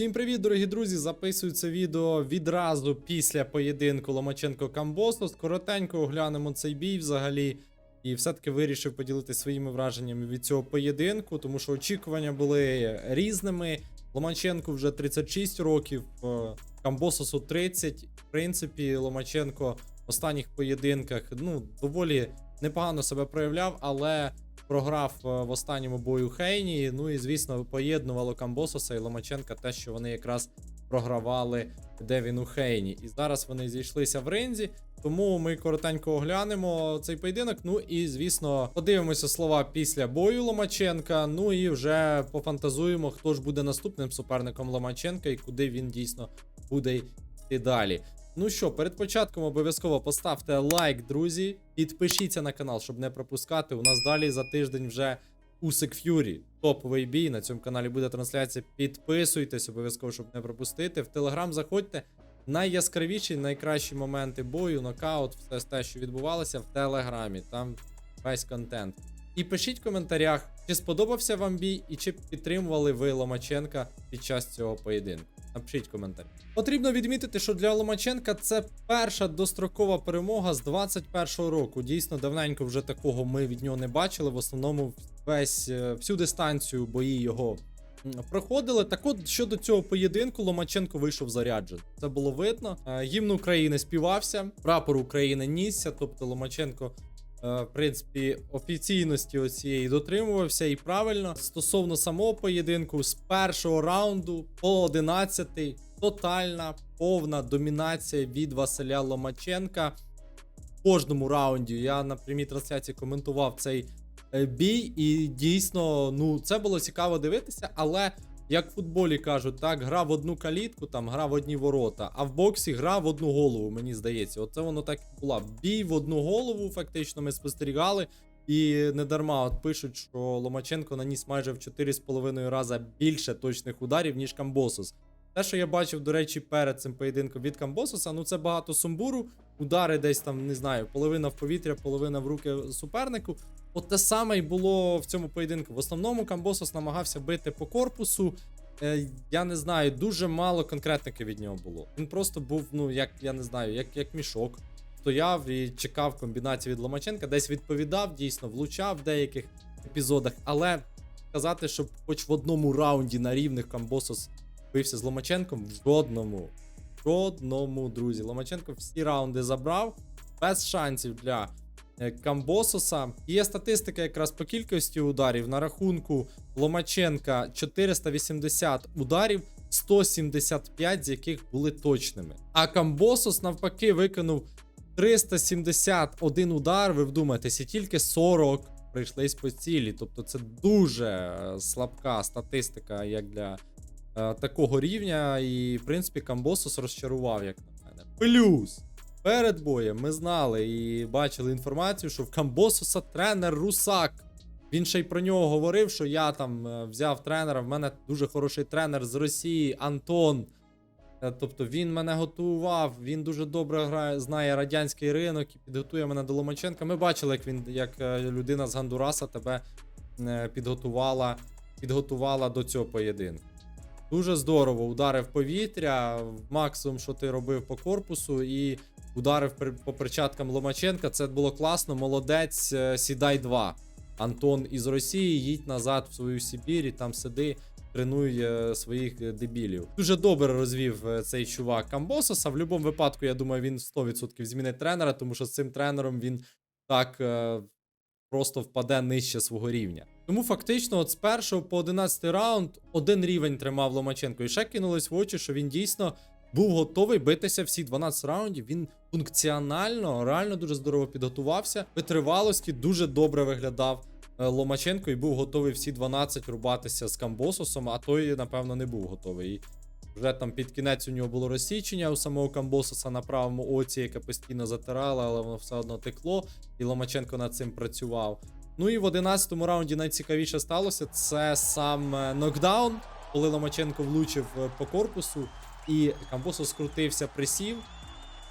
Всім привіт, дорогі друзі! Записую це відео відразу після поєдинку Ломаченко Камбосос. Коротенько оглянемо цей бій взагалі. І все-таки вирішив поділитися своїми враженнями від цього поєдинку, тому що очікування були різними. Ломаченку вже 36 років, е, Камбососу 30. В принципі, Ломаченко в останніх поєдинках ну, доволі непогано себе проявляв, але програв е, в останньому бою Хейні. Ну і звісно, поєднувало Камбососа і Ломаченка те, що вони якраз програвали Девіну Хейні. І зараз вони зійшлися в ринзі. Тому ми коротенько оглянемо цей поєдинок. Ну і звісно, подивимося слова після бою Ломаченка. Ну і вже пофантазуємо, хто ж буде наступним суперником Ломаченка і куди він дійсно буде йти далі. Ну що, перед початком обов'язково поставте лайк, друзі. Підпишіться на канал, щоб не пропускати. У нас далі за тиждень вже Усик Ф'юрі. Топовий бій. На цьому каналі буде трансляція. Підписуйтесь обов'язково, щоб не пропустити. В телеграм заходьте. Найяскравіші, найкращі моменти бою, нокаут, все те, що відбувалося в телеграмі. Там весь контент. І пишіть в коментарях, чи сподобався вам бій і чи підтримували ви Ломаченка під час цього поєдинку. Напишіть коментар. Потрібно відмітити, що для Ломаченка це перша дострокова перемога з 21-го року. Дійсно, давненько вже такого ми від нього не бачили. В основному весь е, всю дистанцію бої його проходили. Так от щодо цього поєдинку, Ломаченко вийшов заряджений. Це було видно. Е, Гімн України співався, прапор України нісся, тобто Ломаченко. Е, В принципі, офіційності оцієї дотримувався і правильно. Стосовно самого поєдинку, з першого раунду по 11 тотальна повна домінація від Василя Ломаченка. В кожному раунді я на прямій трансляції коментував цей е, бій, і дійсно, ну це було цікаво дивитися, але. Як в футболі кажуть, так, гра в одну калітку, там гра в одні ворота, а в боксі гра в одну голову, мені здається. Оце воно так і була. Бій в одну голову, фактично, ми спостерігали. І не дарма от пишуть, що Ломаченко наніс майже в 4,5 рази більше точних ударів, ніж Камбосос. Те, що я бачив, до речі, перед цим поєдинком від Камбососа, ну це багато сумбуру, удари десь там, не знаю, половина в повітря, половина в руки супернику. От те саме й було в цьому поєдинку. В основному Камбосос намагався бити по корпусу. Е, я не знаю, дуже мало конкретники від нього було. Він просто був, ну, як я не знаю, як, як мішок. Стояв і чекав комбінації від Ломаченка, десь відповідав, дійсно влучав в деяких епізодах. Але сказати, що хоч в одному раунді на рівних Камбосос бився з Ломаченком, в жодному. Жодному, друзі. Ломаченко всі раунди забрав без шансів для е, Камбососа. Є статистика якраз по кількості ударів. На рахунку Ломаченка 480 ударів, 175 з яких були точними. А Камбосос навпаки виконав 371 удар. Ви вдумаєтесь, і тільки 40 прийшлись по цілі. Тобто це дуже е, слабка статистика, як для такого рівня. І, в принципі, Камбосос розчарував, як на мене. Плюс. Перед боєм ми знали і бачили інформацію, що в Камбососа тренер Русак. Він ще й про нього говорив, що я там е, взяв тренера. В мене дуже хороший тренер з Росії, Антон. Е, Тобто він мене готував, він дуже добре грає, знає радянський ринок і підготує мене до Ломаченка. Ми бачили, як він, як е, людина з Гандураса тебе е, підготувала, підготувала до цього поєдинку. Дуже здорово. Ударив повітря, максимум, що ти робив по корпусу, і ударив по перчаткам Ломаченка. Це було класно. Молодець, е, сідай 2. Антон із Росії, їдь назад в свою Сибір і там сиди, тренуй е, своїх е, дебілів. Дуже добре розвів цей чувак Камбососа. В будь-якому випадку, я думаю, він 100% змінить тренера, тому що з цим тренером він так просто впаде нижче свого рівня. Тому фактично, от з першого по 11 раунд один рівень тримав Ломаченко. І ще кинулось в очі, що він дійсно був готовий битися всі 12 раундів. Він функціонально, реально дуже здорово підготувався. Витривалості дуже добре виглядав е, Ломаченко і був готовий всі 12 рубатися з Камбососом, а той, напевно, не був готовий. Вже там під кінець у нього було розсічення у самого Камбососа на правому оці, яке постійно затирало, але воно все одно текло, і Ломаченко над цим працював. Ну і в 11-му раунді найцікавіше сталося це сам е, нокдаун, коли Ломаченко влучив е, по корпусу, і Камбосос скрутився, присів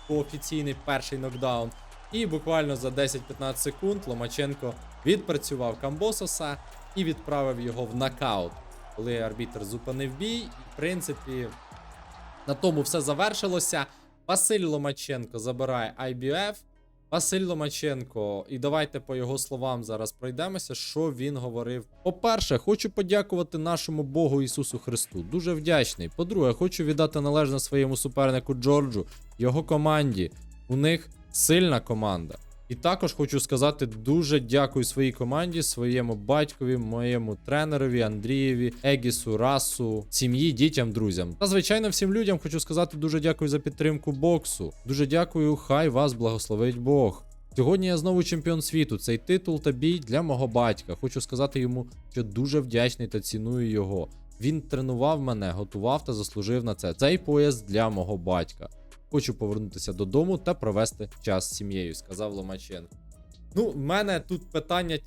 по офіційний перший нокдаун. І буквально за 10-15 секунд Ломаченко відпрацював Камбососа і відправив його в нокаут. Коли арбітр зупинив бій. І, в принципі, на тому все завершилося. Василь Ломаченко забирає IBF. Василь Ломаченко, і давайте по його словам зараз пройдемося, що він говорив. По-перше, хочу подякувати нашому Богу Ісусу Христу. Дуже вдячний. По-друге, хочу віддати належне своєму супернику Джорджу, його команді. У них сильна команда. І також хочу сказати дуже дякую своїй команді, своєму батькові, моєму тренерові, Андрієві, Егісу, Расу, сім'ї, дітям, друзям. Та звичайно, всім людям хочу сказати дуже дякую за підтримку боксу. Дуже дякую, хай вас благословить Бог. Сьогодні я знову чемпіон світу. Цей титул та бій для мого батька. Хочу сказати йому, що дуже вдячний та ціную його. Він тренував мене, готував та заслужив на це. Цей пояс для мого батька. Хочу повернутися додому та провести час з сім'єю, сказав Ломаченко. Ну, в мене тут питання,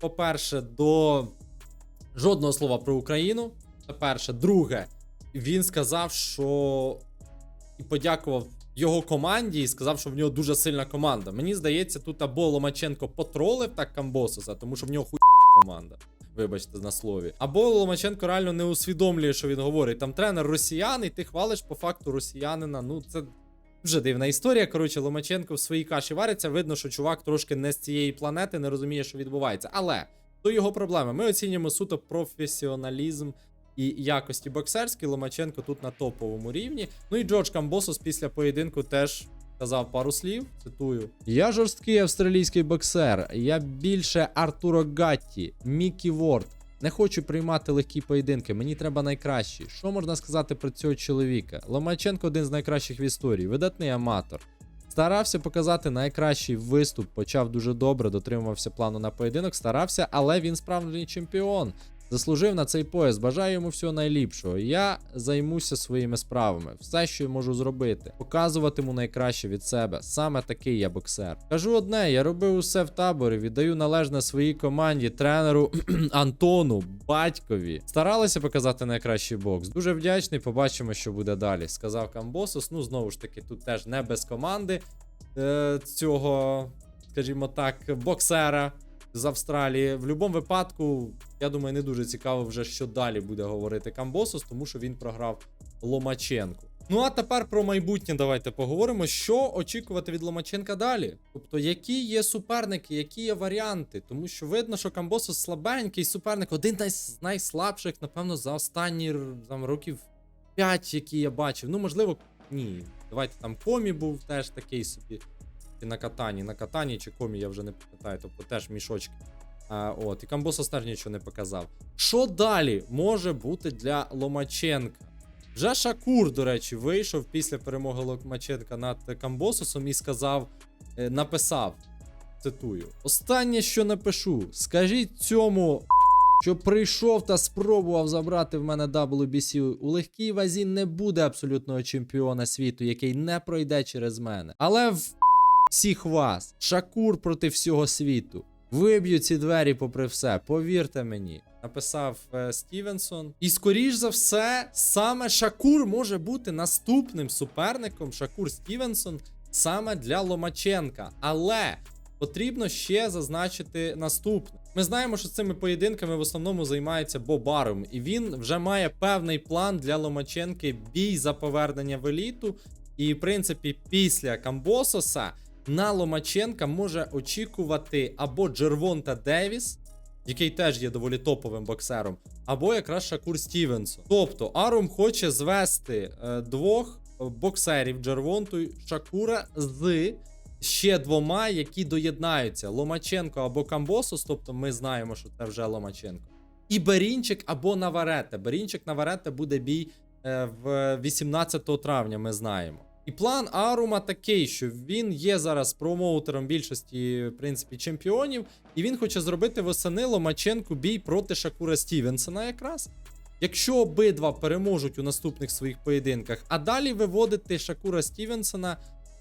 по-перше, до жодного слова про Україну. Це перше. Друге, він сказав, що і подякував його команді і сказав, що в нього дуже сильна команда. Мені здається, тут або Ломаченко потролив так Камбососа, тому що в нього хуй команда. Вибачте на слові. Або Ломаченко реально не усвідомлює, що він говорить. Там тренер росіян, і ти хвалиш по факту росіянина. Ну, це вже дивна історія. Коротше, Ломаченко в своїй каші вариться. Видно, що чувак трошки не з цієї планети, не розуміє, що відбувається. Але то його проблеми. Ми оцінюємо суто професіоналізм і якості боксерські. Ломаченко тут на топовому рівні. Ну і Джордж Камбосос після поєдинку теж. Сказав пару слів, цитую. Я жорсткий австралійський боксер. Я більше Артуро Гатті, Мікі Ворд. Не хочу приймати легкі поєдинки. Мені треба найкращі. Що можна сказати про цього чоловіка? Ломаченко один з найкращих в історії, видатний аматор. Старався показати найкращий виступ, почав дуже добре, дотримувався плану на поєдинок, старався, але він справжній чемпіон. Заслужив на цей пояс. Бажаю йому всього найліпшого. Я займуся своїми справами, все, що я можу зробити, показуватиму найкраще від себе. Саме такий я боксер. Кажу одне: я робив усе в таборі, віддаю належне своїй команді, тренеру Антону, батькові. Старалися показати найкращий бокс. Дуже вдячний. Побачимо, що буде далі. Сказав Камбосос. Ну знову ж таки, тут теж не без команди е, цього, скажімо так, боксера з Австралії. В будь-якому випадку, я думаю, не дуже цікаво вже, що далі буде говорити Камбосос, тому що він програв Ломаченку. Ну а тепер про майбутнє давайте поговоримо, що очікувати від Ломаченка далі. Тобто, які є суперники, які є варіанти, тому що видно, що Камбосос слабенький суперник, один з найслабших, напевно, за останні там, років 5, які я бачив. Ну, можливо, ні. Давайте там комі був теж такий собі. І на катані, на катані чи комі, я вже не пам'ятаю, тобто теж мішочки. А, от, і Камбосос теж нічого не показав. Що далі може бути для Ломаченка? Вже Шакур, до речі, вийшов після перемоги Ломаченка над Камбососом і сказав, е, написав: цитую: Останнє, що напишу, скажіть цьому. Що прийшов та спробував забрати в мене WBC у легкій вазі, не буде абсолютного чемпіона світу, який не пройде через мене. Але в всіх вас, Шакур проти всього світу. Виб'ю ці двері попри все, повірте мені. Написав е, Стівенсон. І скоріш за все, саме Шакур може бути наступним суперником Шакур Стівенсон саме для Ломаченка. Але потрібно ще зазначити наступне. Ми знаємо, що цими поєдинками в основному займається Бобаром, і він вже має певний план для Ломаченки бій за повернення в еліту. І, в принципі, після Камбососа на Ломаченка може очікувати або Джервонта Девіс, який теж є доволі топовим боксером, або якраз Шакур Стівенсон. Тобто Арум хоче звести е, двох боксерів Джервонту Шакура з ще двома, які доєднаються: Ломаченко або Камбосос, тобто ми знаємо, що це вже Ломаченко. І Берінчик або Наварете. Берінчик Наварете буде бій е, в 18 травня, ми знаємо. І план Арума такий, що він є зараз промоутером більшості, в принципі, чемпіонів, і він хоче зробити восени Ломаченку бій проти Шакура Стівенсона якраз. Якщо обидва переможуть у наступних своїх поєдинках, а далі виводити Шакура Стівенсона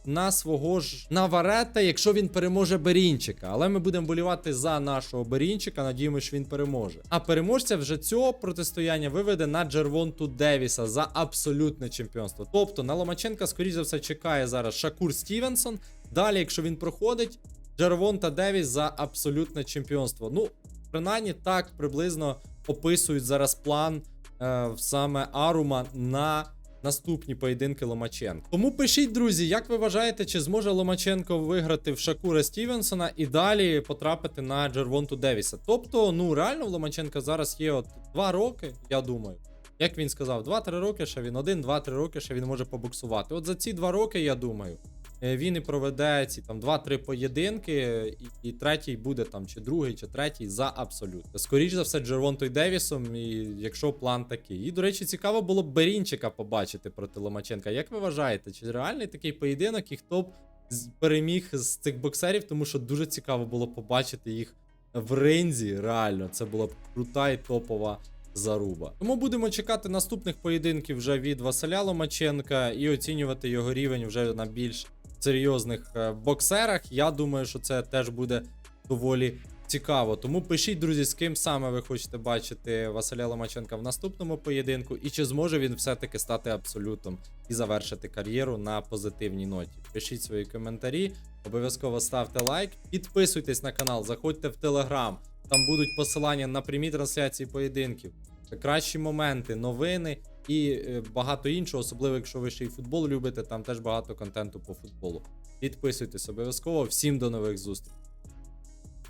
на свого ж Наварета, якщо він переможе Берінчика. Але ми будемо болівати за нашого Берінчика, надіємося, що він переможе. А переможця вже цього протистояння виведе на Джервонту Девіса за абсолютне чемпіонство. Тобто на Ломаченка, скоріш за все, чекає зараз Шакур Стівенсон. Далі, якщо він проходить, Джервонта Девіс за абсолютне чемпіонство. Ну, Принаймні так приблизно описують зараз план е, саме Арума на наступні поєдинки Ломаченко. Тому пишіть, друзі, як ви вважаєте, чи зможе Ломаченко виграти в Шакура Стівенсона і далі потрапити на Джервонту Девіса? Тобто, ну реально в Ломаченка зараз є от 2 роки, я думаю. Як він сказав, 2-3 роки ще він один, 2-3 роки ще він може побуксувати. От за ці 2 роки, я думаю, він і проведе ці там 2-3 поєдинки, і, і третій буде там, чи другий, чи третій за абсолют. Скоріше за все, Джервонтою Девісом, і якщо план такий. І, до речі, цікаво було б Берінчика побачити проти Ломаченка. Як ви вважаєте, чи реальний такий поєдинок, і хто б переміг з цих боксерів, тому що дуже цікаво було побачити їх в ринзі. Реально, це була б крута і топова заруба. Тому будемо чекати наступних поєдинків вже від Василя Ломаченка і оцінювати його рівень вже на більш серйозних е, боксерах. Я думаю, що це теж буде доволі цікаво. Тому пишіть, друзі, з ким саме ви хочете бачити Василя Ломаченка в наступному поєдинку, і чи зможе він все-таки стати абсолютом і завершити кар'єру на позитивній ноті. Пишіть свої коментарі, обов'язково ставте лайк, підписуйтесь на канал, заходьте в телеграм. Там будуть посилання на прямі трансляції поєдинків, кращі моменти, новини і е, багато іншого, особливо якщо ви ще й футбол любите, там теж багато контенту по футболу. Підписуйтесь обов'язково. Всім до нових зустрічей.